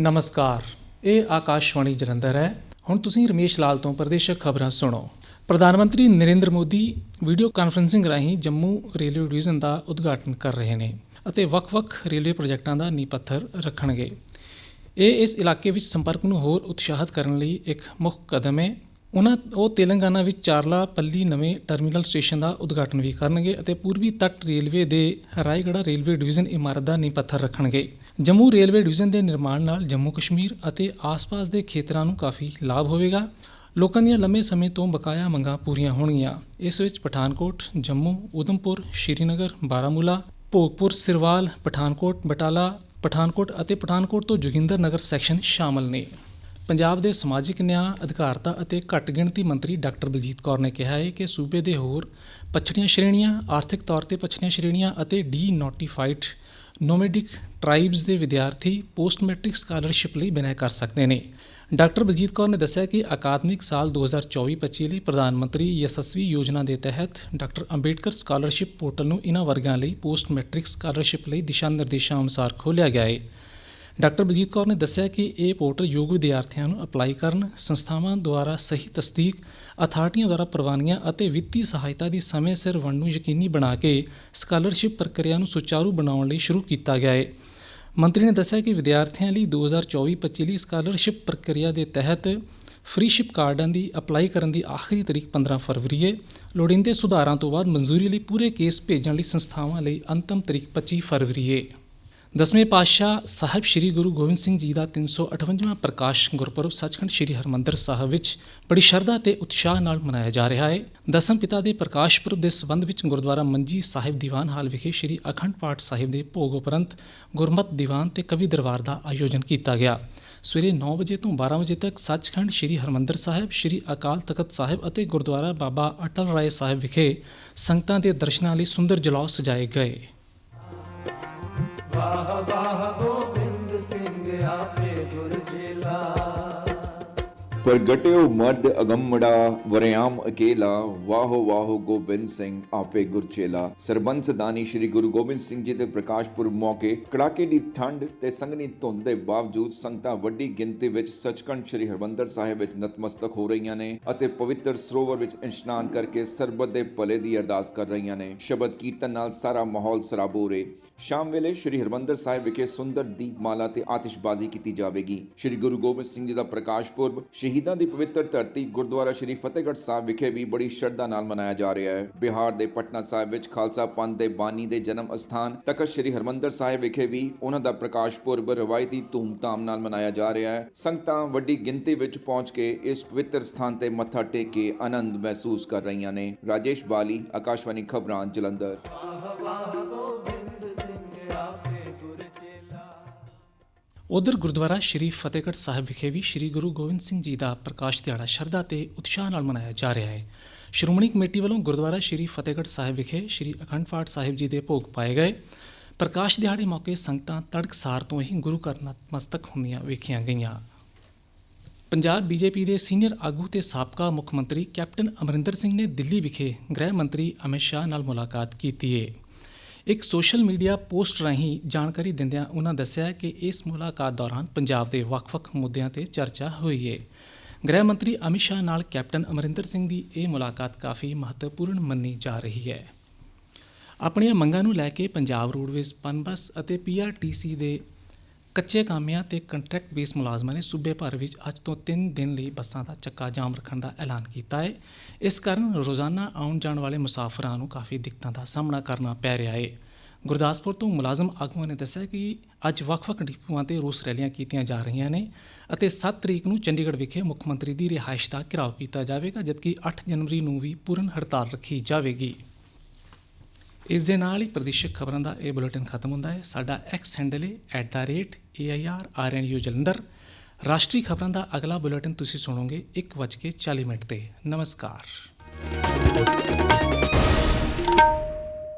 ਨਮਸਕਾਰ। ਇਹ ਆਕਾਸ਼ਵਾਣੀ ਜਲੰਧਰ ਹੈ। ਹੁਣ ਤੁਸੀਂ ਰਮੇਸ਼ ਲਾਲ ਤੋਂ ਪ੍ਰਦੇਸ਼ਕ ਖਬਰਾਂ ਸੁਣੋ। ਪ੍ਰਧਾਨ ਮੰਤਰੀ ਨਰਿੰਦਰ ਮੋਦੀ ਵੀਡੀਓ ਕਾਨਫਰੰਸਿੰਗ ਰਾਹੀਂ ਜੰਮੂ ਰੇਲਵੇ ਡਿਵੀਜ਼ਨ ਦਾ ਉਦਘਾਟਨ ਕਰ ਰਹੇ ਨੇ ਅਤੇ ਵੱਖ-ਵੱਖ ਰੇਲਵੇ ਪ੍ਰੋਜੈਕਟਾਂ ਦਾ ਨੀਂਹ ਪੱਥਰ ਰੱਖਣਗੇ। ਇਹ ਇਸ ਇਲਾਕੇ ਵਿੱਚ ਸੰਪਰਕ ਨੂੰ ਹੋਰ ਉਤਸ਼ਾਹਿਤ ਕਰਨ ਲਈ ਇੱਕ ਮੁੱਖ ਕਦਮ ਹੈ। ਉਹਨਾਂ, ਉਹ ਤੇਲੰਗਾਨਾ ਵਿੱਚ ਚਾਰਲਾ ਪੱਲੀ ਨਵੇਂ ਟਰਮੀਨਲ ਸਟੇਸ਼ਨ ਦਾ ਉਦਘਾਟਨ ਵੀ ਕਰਨਗੇ ਅਤੇ ਪੂਰਬੀ ਤੱਟ ਰੇਲਵੇ ਦੇ ਰਾਏਗੜਾ ਰੇਲਵੇ ਡਿਵੀਜ਼ਨ ਇਮਾਰਤ ਦਾ ਨੀਂਹ ਪੱਥਰ ਰੱਖਣਗੇ। ਜੰਮੂ ਰੇਲਵੇ ਡਿਵੀਜ਼ਨ ਦੇ ਨਿਰਮਾਣ ਨਾਲ ਜੰਮੂ ਕਸ਼ਮੀਰ ਅਤੇ ਆਸ-ਪਾਸ ਦੇ ਖੇਤਰਾਂ ਨੂੰ ਕਾਫੀ ਲਾਭ ਹੋਵੇਗਾ। ਲੋਕਾਂ ਦੀਆਂ ਲੰਮੇ ਸਮੇਂ ਤੋਂ ਬਕਾਇਆ ਮੰਗਾਂ ਪੂਰੀਆਂ ਹੋਣਗੀਆਂ। ਇਸ ਵਿੱਚ ਪਠਾਨਕੋਟ, ਜੰਮੂ ਉਧਮਪੁਰ ਸ਼੍ਰੀਨਗਰ, ਬਾਰਾਮੂਲਾ, ਭੋਗਪੁਰ, ਸਿਰਵਾਲ, ਪਠਾਨਕੋਟ, ਬਟਾਲਾ, ਪਠਾਨਕੋਟ ਅਤੇ ਪਠਾਨਕੋਟ ਤੋਂ ਜੋਗਿੰਦਰ ਨਗਰ ਸੈਕਸ਼ਨ ਸ਼ਾਮਲ ਨੇ। ਪੰਜਾਬ ਦੇ ਸਮਾਜਿਕ ਨਿਆਂ, ਅਧਿਕਾਰਤਾ ਅਤੇ ਘੱਟ ਗਿਣਤੀ ਮੰਤਰੀ ਡਾਕਟਰ ਬਲਜੀਤ ਕੌਰ ਨੇ ਕਿਹਾ ਹੈ ਕਿ ਸੂਬੇ ਦੇ ਹੋਰ ਪਛੜੀਆਂ ਸ਼੍ਰੇਣੀਆਂ, ਆਰਥਿਕ ਤੌਰ ਤੇ ਪਛੜੀਆਂ ਸ਼੍ਰੇਣੀਆਂ ਅਤੇ ਡੀ ਨੋਟੀਫਾਈਡ ਨੋਮੈਡਿਕ ਟ੍ਰਾਈਬਸ ਦੇ ਵਿਦਿਆਰਥੀ ਪੋਸਟ ਮੈਟ੍ਰਿਕ ਸਕਾਲਰਸ਼ਿਪ ਲਈ ਬਿਨੈ ਕਰ ਸਕਦੇ ਨੇ। ਡਾਕਟਰ ਬਲਜੀਤ ਕੌਰ ਨੇ ਦੱਸਿਆ ਕਿ ਅਕਾਦਮਿਕ ਸਾਲ 2024-25 ਲਈ ਪ੍ਰਧਾਨ ਮੰਤਰੀ ਯਸ਼ਸਵੀ ਯੋਜਨਾ ਦੇ ਤਹਿਤ ਡਾਕਟਰ ਅੰਬੇਡਕਰ ਸਕਾਲਰਸ਼ਿਪ ਪੋਰਟਲ ਨੂੰ ਇਹਨਾਂ ਵਰਗਾਂ ਲਈ ਪੋਸਟ ਮੈਟ੍ਰਿਕ ਸਕਾਲਰਸ਼ਿਪ ਲਈ ਦਿਸ਼ਾ ਨਿਰਦੇਸ਼ਾਂ ਅਨੁਸਾਰ ਖੋਲ੍ਹਿਆ ਗਿਆ ਹੈ ਡਾਕਟਰ ਬਲਜੀਤ ਕੌਰ ਨੇ ਦੱਸਿਆ ਕਿ ਇਹ ਪੋਰਟਲ ਯੋਗ ਵਿਦਿਆਰਥੀਆਂ ਨੂੰ ਅਪਲਾਈ ਕਰਨ, ਸੰਸਥਾਵਾਂ ਦੁਆਰਾ ਸਹੀ ਤਸਦੀਕ, ਅਥਾਰਟੀਆਂ ਦੁਆਰਾ ਪ੍ਰਵਾਨੀਆਂ ਅਤੇ ਵਿੱਤੀ ਸਹਾਇਤਾ ਦੀ ਸਮੇਂ ਸਿਰ ਵੰਡ ਨੂੰ ਯਕੀਨੀ ਬਣਾ ਕੇ ਸਕਾਲਰਸ਼ਿਪ ਪ੍ਰਕਿਰਿਆ ਨੂੰ ਸੁਚਾਰੂ ਬਣਾਉਣ ਲਈ ਸ਼ੁਰੂ ਕੀਤਾ ਗਿਆ ਹੈ। ਮੰਤਰੀ ਨੇ ਦੱਸਿਆ ਕਿ ਵਿਦਿਆਰਥੀਆਂ ਲਈ 2024-25 ਲਈ ਸਕਾਲਰਸ਼ਿਪ ਪ੍ਰਕਿਰਿਆ ਦੇ ਤਹਿਤ ਫ੍ਰੀਸ਼ਿਪ ਕਾਰਡਾਂ ਦੀ ਅਪਲਾਈ ਕਰਨ ਦੀ ਆਖਰੀ ਤਰੀਕ 15 ਫਰਵਰੀ ਹੈ। ਲੋੜੀਂਦੇ ਸੁਧਾਰਾਂ ਤੋਂ ਬਾਅਦ ਮਨਜ਼ੂਰੀ ਲਈ ਪੂਰੇ ਕੇਸ ਭੇਜਣ ਲਈ ਸੰਸਥਾਵਾਂ ਲਈ ਅੰਤਮ ਤਰੀਕ 25 ਫਰਵਰੀ ਹੈ। ਦਸਵੇਂ ਪਾਤਸ਼ਾਹ ਸਾਹਿਬ ਸ੍ਰੀ ਗੁਰੂ ਗੋਬਿੰਦ ਸਿੰਘ ਜੀ ਦਾ 358ਵਾਂ ਪ੍ਰਕਾਸ਼ ਗੁਰਪੁਰਬ ਸੱਚਖੰਡ ਸ੍ਰੀ ਹਰਮੰਦਰ ਸਾਹਿਬ ਵਿੱਚ ਬੜੀ ਸ਼ਰਧਾ ਤੇ ਉਤਸ਼ਾਹ ਨਾਲ ਮਨਾਇਆ ਜਾ ਰਿਹਾ ਹੈ। ਦਸਮ ਪਿਤਾ ਦੇ ਪ੍ਰਕਾਸ਼ ਪੁਰਬ ਦੇ ਸੰਬੰਧ ਵਿੱਚ ਗੁਰਦੁਆਰਾ ਮੰਜੀ ਸਾਹਿਬ ਦੀਵਾਨ ਹਾਲ ਵਿਖੇ ਸ੍ਰੀ ਅਖੰਡ ਪਾਠ ਸਾਹਿਬ ਦੇ ਭੋਗ ਉਪਰੰਤ ਗੁਰਮਤ ਦੀਵਾਨ ਤੇ ਕਵੀ ਦਰਬਾਰ ਦਾ ਆਯੋਜਨ ਕੀਤਾ ਗਿਆ। ਸਵੇਰੇ 9 ਵਜੇ ਤੋਂ 12 ਵਜੇ ਤੱਕ ਸੱਚਖੰਡ ਸ੍ਰੀ ਹਰਮੰਦਰ ਸਾਹਿਬ, ਸ੍ਰੀ ਅਕਾਲ ਤਖਤ ਸਾਹਿਬ ਅਤੇ ਗੁਰਦੁਆਰਾ ਬਾਬਾ ਅਟਲ ਰਾਏ ਸਾਹਿਬ ਵਿਖੇ ਸੰਗਤਾਂ ਦੇ ਦਰਸ਼ਨਾਂ ਲਈ ਸੁੰਦਰ ਜਲੌ ਸਜਾਏ ਗਏ। ਵਾਹ ਵਾਹ ਗੋਬਿੰਦ ਸਿੰਘ ਆਪੇ ਗੁਰ ਚੇਲਾ। ਪ੍ਰਗਟਿਓ ਮਰਦ ਅਗੰਮੜਾ ਵਰਿਆਮ ਅਕੇਲਾ। ਵਾਹੋ ਵਾਹੋ ਗੋਬਿੰਦ ਸਿੰਘ ਆਪੇ ਗੁਰਚੇਲਾ ਸਰਬੰਸ ਦਾਨੀ ਸ੍ਰੀ ਗੁਰੂ ਗੋਬਿੰਦ ਸਿੰਘ ਜੀ ਦੇ ਪ੍ਰਕਾਸ਼ ਮੌਕੇ, ਕੜਾਕੇ ਦੀ ਠੰਡ ਤੇ ਸੰਘਣੀ ਧੁੰਦ ਦੇ ਬਾਵਜੂਦ ਸੰਗਤਾਂ ਵੱਡੀ ਗਿਣਤੀ ਵਿੱਚ ਸੱਚਖੰਡ ਸ੍ਰੀ ਹਰਮੰਦਰ ਸਾਹਿਬ ਵਿੱਚ ਨਤਮਸਤਕ ਹੋ ਰਹੀਆਂ ਨੇ ਅਤੇ ਪਵਿੱਤਰ ਸਰੋਵਰ ਵਿੱਚ ਇਸ਼ਨਾਨ ਕਰਕੇ ਸਰਬਤ ਦੇ ਭਲੇ ਦੀ ਅਰਦਾਸ ਕਰ ਰਹੀਆਂ ਨੇ। ਸ਼ਬਦ ਕੀਰਤਨ ਨਾਲ ਸਾਰਾ ਮਾਹੌਲ ਸਰਾਬੋਰੇ ਸ਼ਾਮ ਵੇਲੇ ਸ੍ਰੀ ਹਰਮੰਦਰ ਸਾਹਿਬ ਵਿਖੇ ਸੁੰਦਰ ਦੀਪਮਾਲਾ ਤੇ ਆਤਿਸ਼ਬਾਜ਼ੀ ਕੀਤੀ ਜਾਵੇਗੀ। ਸ੍ਰੀ ਗੁਰੂ ਗੋਬਿੰਦ ਸਿੰਘ ਜੀ ਦਾ ਪ੍ਰਕਾਸ਼ ਪੁਰਬ ਸ਼ਹੀਦਾਂ ਦੀ ਪਵਿੱਤਰ ਧਰਤੀ ਗੁਰਦੁਆਰਾ ਸ੍ਰੀ ਫਤਿਹਗੜ੍ਹ ਸਾਹਿਬ ਵਿਖੇ ਵੀ ਬੜੀ ਸ਼ਰਧਾ ਨਾਲ ਮਨਾਇਆ ਜਾ ਰਿਹਾ ਹੈ ਬਿਹਾਰ ਦੇ ਪਟਨਾ ਸਾਹਿਬ ਵਿੱਚ ਖਾਲਸਾ ਪੰਥ ਦੇ ਬਾਨੀ ਦੇ ਜਨਮ ਅਸਥਾਨ ਤਖਤ ਸ੍ਰੀ ਹਰਮੰਦਰ ਸਾਹਿਬ ਵਿਖੇ ਵੀ ਉਹਨਾਂ ਦਾ ਪ੍ਰਕਾਸ਼ ਪੁਰਬ ਰਵਾਇਤੀ ਧੂਮਧਾਮ ਨਾਲ ਮਨਾਇਆ ਜਾ ਰਿਹਾ ਹੈ ਸੰਗਤਾਂ ਵੱਡੀ ਗਿਣਤੀ ਵਿੱਚ ਪਹੁੰਚ ਕੇ ਇਸ ਪਵਿੱਤਰ ਸਥਾਨ ਤੇ ਮੱਥਾ ਟੇਕ ਕੇ ਆਨੰਦ ਮਹਿਸੂਸ ਕਰ ਰਹੀਆਂ ਨੇ ਰਾਜੇਸ਼ ਬਾਲੀ ਆਕਾਸ਼ਵਾਣੀ ਖਬਰਾਂ ਜਲੰਧਰ ਉਧਰ ਗੁਰਦੁਆਰਾ ਸ਼੍ਰੀ ਫਤਿਹਗੜ੍ਹ ਸਾਹਿਬ ਵਿਖੇ ਵੀ ਸ਼੍ਰੀ ਗੁਰੂ ਗੋਬਿੰਦ ਸਿੰਘ ਜੀ ਦਾ ਪ੍ਰਕਾਸ਼ ਦਿਹਾੜਾ ਸ਼ਰਧਾ ਤੇ ਉਤਸ਼ਾਹ ਨਾਲ ਮਨਾਇਆ ਜਾ ਰਿਹਾ ਹੈ। ਸ਼੍ਰੋਮਣੀ ਕਮੇਟੀ ਵੱਲੋਂ ਗੁਰਦੁਆਰਾ ਸ਼੍ਰੀ ਫਤਿਹਗੜ੍ਹ ਸਾਹਿਬ ਵਿਖੇ ਸ਼੍ਰੀ ਅਖੰਡ ਪਾਠ ਸਾਹਿਬ ਜੀ ਦੇ ਭੋਗ ਪਾਏ ਗਏ। ਪ੍ਰਕਾਸ਼ ਦਿਹਾੜੇ ਮੌਕੇ ਸੰਗਤਾਂ ਤੜਕਸਾਰ ਤੋਂ ਹੀ ਗੁਰੂ ਘਰ ਨਤਮਸਤਕ ਹੁੰਦੀਆਂ ਵੇਖੀਆਂ ਗਈਆਂ। ਪੰਜਾਬ ਬੀਜੇਪੀ ਦੇ ਸੀਨੀਅਰ ਆਗੂ ਤੇ ਸਾਬਕਾ ਮੁੱਖ ਮੰਤਰੀ ਕੈਪਟਨ ਅਮਰਿੰਦਰ ਸਿੰਘ ਨੇ ਦਿੱਲੀ ਵਿਖੇ ਗ੍ਰਹਿ ਮੰਤਰੀ ਅਮਿਤ ਸ਼ਾਹ ਨਾਲ ਮੁਲਾਕਾਤ ਕੀਤੀ ਹੈ ਇੱਕ ਸੋਸ਼ਲ ਮੀਡੀਆ ਪੋਸਟ ਰਾਹੀਂ ਜਾਣਕਾਰੀ ਦਿੰਦਿਆਂ ਉਹਨਾਂ ਦੱਸਿਆ ਕਿ ਇਸ ਮੁਲਾਕਾਤ ਦੌਰਾਨ ਪੰਜਾਬ ਦੇ ਵੱਖ-ਵੱਖ ਮੁੱਦਿਆਂ ਤੇ ਚਰਚਾ ਹੋਈ ਹੈ ਗ੍ਰਹਿ ਮੰਤਰੀ ਅਮਿਤ ਸ਼ਾਹ ਨਾਲ ਕੈਪਟਨ ਅਮਰਿੰਦਰ ਸਿੰਘ ਦੀ ਇਹ ਮੁਲਾਕਾਤ ਕਾਫੀ ਮਹੱਤਵਪੂਰਨ ਮੰਨੀ ਜਾ ਰਹੀ ਹੈ। ਆਪਣੀਆਂ ਮੰਗਾਂ ਨੂੰ ਲੈ ਕੇ ਪੰਜਾਬ ਰੋਡਵੇਜ਼, ਪਨਬਸ ਅਤੇ ਪੀਆਰਟੀਸੀ ਦੇ ਕੱਚੇ ਕਾਮਿਆਂ ਤੇ ਕੰਟਰੈਕਟ ਬੇਸ ਮੁਲਾਜ਼ਮਾਂ ਨੇ ਸੂਬੇ ਭਰ ਵਿੱਚ ਅੱਜ ਤੋਂ 3 ਦਿਨ ਲਈ ਬੱਸਾਂ ਦਾ ਚੱਕਾ ਜਾਮ ਰੱਖਣ ਦਾ ਐਲਾਨ ਕੀਤਾ ਹੈ। ਇਸ ਕਾਰਨ ਰੋਜ਼ਾਨਾ ਆਉਣ ਜਾਣ ਵਾਲੇ ਮੁਸਾਫਰਾਂ ਨੂੰ ਕਾਫੀ ਦਿੱਕਤਾਂ ਦਾ ਸਾਹਮਣਾ ਕਰਨਾ ਪੈ ਰਿਹਾ ਹੈ। ਗੁਰਦਾਸਪੁਰ ਤੋਂ ਮੁਲਾਜ਼ਮ ਆਗੂਆਂ ਨੇ ਦੱਸਿਆ ਕਿ ਅੱਜ ਵੱਖ-ਵੱਖ ਡਿਪੂਆਂ ਤੇ ਰੋਸ ਰੈਲੀਆਂ ਕੀਤੀਆਂ ਜਾ ਰਹੀਆਂ ਨੇ ਅਤੇ 7 ਤਰੀਕ ਨੂੰ ਚੰਡੀਗੜ੍ਹ ਵਿਖੇ ਮੁੱਖ ਮੰਤਰੀ ਦੀ ਰਿਹਾਇਸ਼ ਦਾ ਘਿਰਾਓ ਕੀਤਾ ਜਾਵੇਗਾ, ਜਦਕਿ 8 ਜਨਵਰੀ ਨੂੰ ਵੀ ਪੂਰਨ ਹੜਤਾਲ ਰੱਖੀ ਜਾਵੇਗੀ। ਇਸ ਦੇ ਨਾਲ ਹੀ ਪ੍ਰਦੇਸ਼ਕ ਖਬਰਾਂ ਦਾ ਇਹ ਬੁਲੇਟਿਨ ਖਤਮ ਹੁੰਦਾ ਹੈ। ਸਾਡਾ ਐਕਸ ਹੈਂਡਲ ਹੈ @airrnu ਜਲੰਧਰ। ਰਾਸ਼ਟਰੀ ਖਬਰਾਂ ਦਾ ਅਗਲਾ ਬੁਲੇਟਿਨ ਤੁਸੀਂ ਸੁਣੋਗੇ 1:40 ਮਿੰਟ ਤੇ। ਨਮਸਕਾਰ।